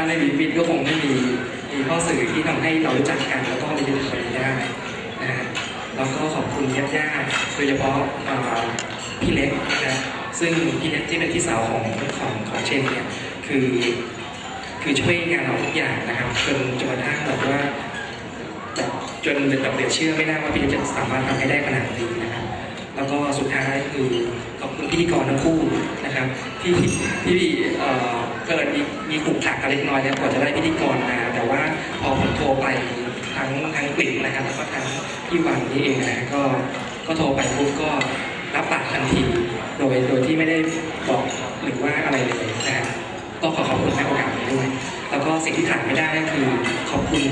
าไม่มีฟิตก็คงไม่มีมีข้อสื่อที่ทำให้เรารู้จักกันแล้วก็มีถึงวันนี้ได้นะฮะแล้วก็ขอบคุณญาติญาติๆโดยเฉพาะพี่เล็กนะซึ่งพี่เล็กที่เป็นพี่สาวของของของเชนเนี่ยคือคือช่วยงานเราทุกอย่างนะครับจนจนกระทั่งแบบว่าแบบจนแบบเลือเชื่อไม่ได้ว่าพี่เล็กจะสามารถทำให้ได้ขนาดนี้นะครับแล้วก็สุดท้ายคือขอบคุณพิธีกรทั้งคู่นะครับที่ที่เอ่ เกิดมีมีขุกขักกันเล็กน้อยเนี่ยกว่าจะได้พิธีกรมาแต่ว่าพอผมโทรไปทั้งทั้งกลิ่นนะครับแล้วก็ทั้งพี่วันนี่เองนะก็ก็โทรไปปุ๊บก็รับปากทันที โดยโดยที่ไม่ได้บอกหรือว่าอะไรเลยนะฮะก็ขอขอบคุณในโอกาสนี้ด้วย แล้วก็สิ่งที่ขาดไม่ได้ก็คือขอบคุณ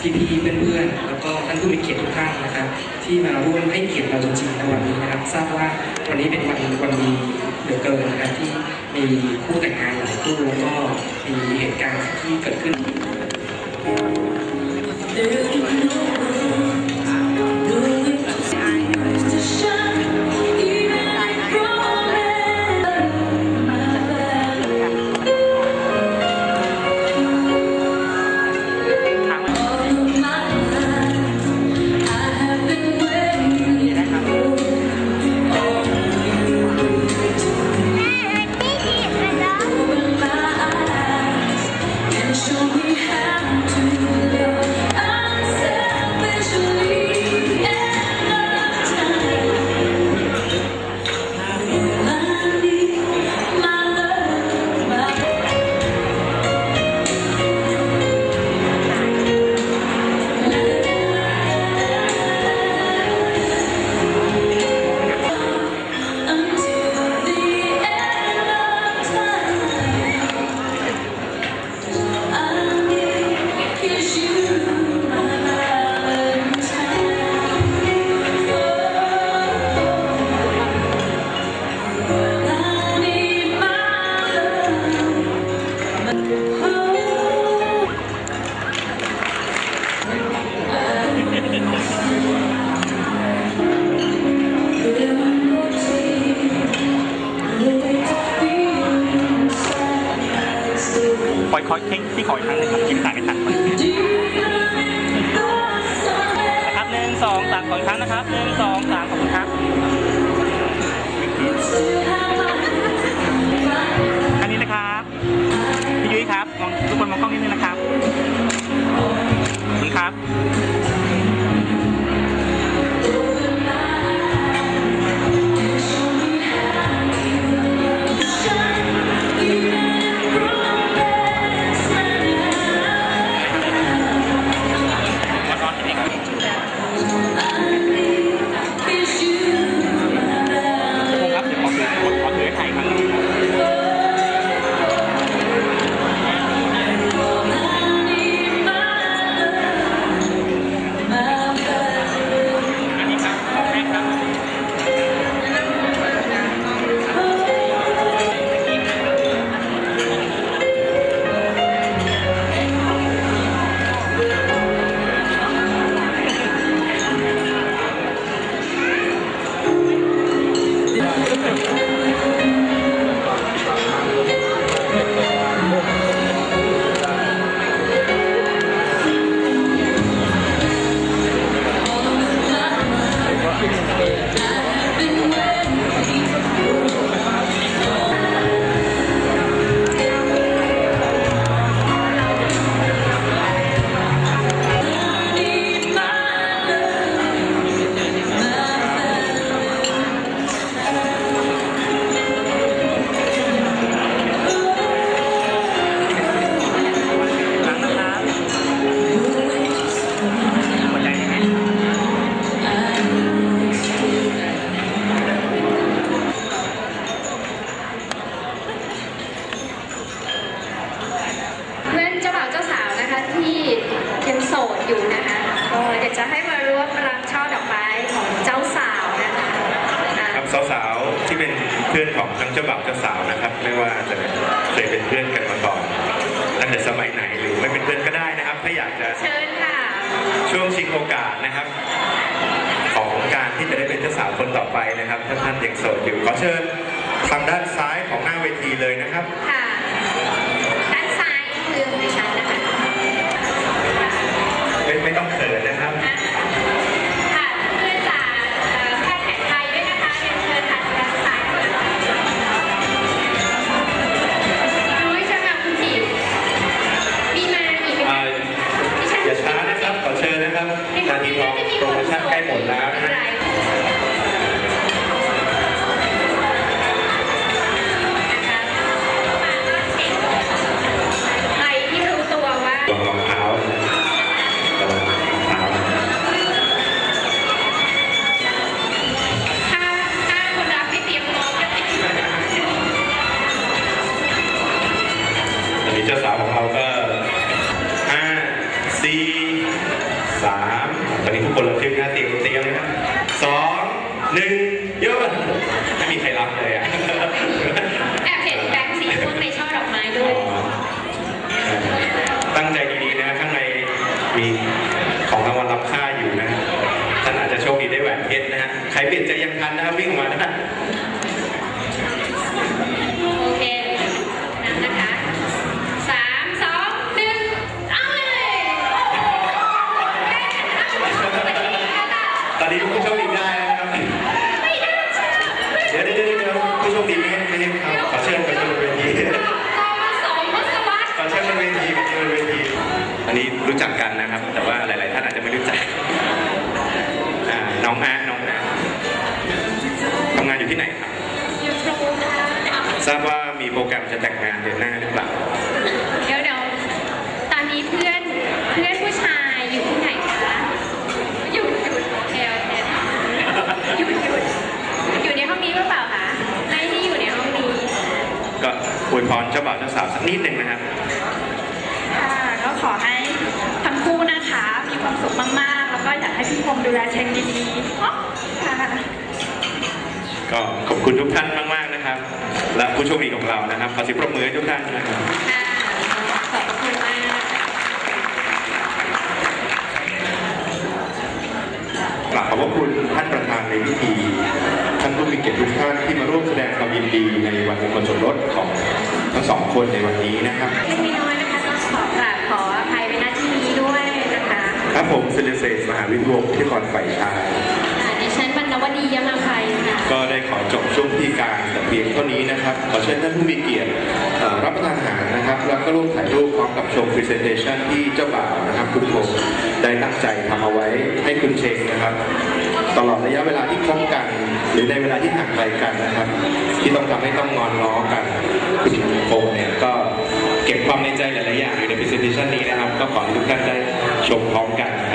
พี่ๆเพื่อนๆแล้วก็ท่านผู้มีเกียรติทุกท่านนะครับ ที่มาร่วมให้เกียรติเราจริงๆในวันนี้นะครับ ทราบว่าวันนี้เป็นวันวันดีเหลือเกินนะครับที่ มีคู่แต่งงานหลายคู่แล้วก็มีเหตุการณ์ที่เกิดขึ้น คอยคอยเค้งที่คอยครั้งหนึงครับจิ้มตากันทันนะครับหนึ่งสองสามขออีกครั้งนะครับหนึ่งสองสามขอบคุณครับอันนี้นะครับพี่ยุ้ยครับมองทุกคนมองกล้องนิดนึงนะครับขอบคุณครับ ทั้งเจ้าบ่าวเจ้าสาวนะครับ ไม่ว่าจะเคยเป็นเพื่อนกันมาก่อนตั้งแต่สมัยไหนหรือไม่เป็นเพื่อนก็ได้นะครับ ถ้าอยากจะเชิญค่ะ ช่วงชิงโอกาสนะครับ ของการที่จะได้เป็นเจ้าสาวคนต่อไปนะครับ ถ้าท่านยังโสดอยู่ขอเชิญทางด้านซ้ายของหน้าเวทีเลยนะครับค่ะ โปรโมชั่นใกล้หมดแล้วนะฮะ จะแต่งงานเดือนหน้าหรือเปล่า เดี๋ยวเดี๋ยวตอนนี้เพื่อนเพื่อนผู้ชายอยู่ที่ไหนคะหยุดหยุดโอเคโอเคหยุดหยุดอยู่ในห้องนี้หรือเปล่าคะไม่ได้อยู่ในห้องนี้ก็อวยพรเจ้าบ่าวเจ้าสาวสักนิดหนึ่งนะครับ ค่ะก็ขอให้ทั้งคู่นะคะ มีความสุขมากๆ แล้วก็อยากให้พี่พงษ์ดูแลเชงดีๆค่ะ ก็ขอบคุณทุกท่านมาก ๆนะครับ และผู้โชคดีของเรานะครับขอเสียงปรบมือให้ทุกท่านนะครับค่ะขอบคุณมากกราบขอบพระคุณท่านประธานในพิธีท่านผู้มีเกียรติทุกท่านที่มาร่วมแสดงความยินดีในวันมงคลสมรสของทั้งสองคนในวันนี้นะครับเล็กน้อยนะคะต้องขอกราบขออภัยในหน้าที่นี้ด้วยนะคะครับผมเซเลเซสมหาวิทยาลัยที่ครฝ่ายชาย ก็ได้ขอจบช่วงพิการแต่เพียงเท่านี้นะครับ ขอเชิญท่านผู้มีเกียรติรับประทานอาหารนะครับ แล้วก็ร่วมถ่ายรูปพร้อมกับชม presentation ที่เจ้าบ่าวนะครับ คุณพงษ์ได้ตั้งใจทำเอาไว้ให้คุณเชงนะครับ ตลอดระยะเวลาที่คบกัน หรือในเวลาที่ห่างไกลกันนะครับ ที่ต้องทำให้ต้องงอนล้อกันคุณพงษ์เนี่ยก็เก็บความในใจหลายๆอย่างอยู่ใน presentation นี้นะครับ ก็ขอให้ทุกท่านได้ชมพร้อมกันนะ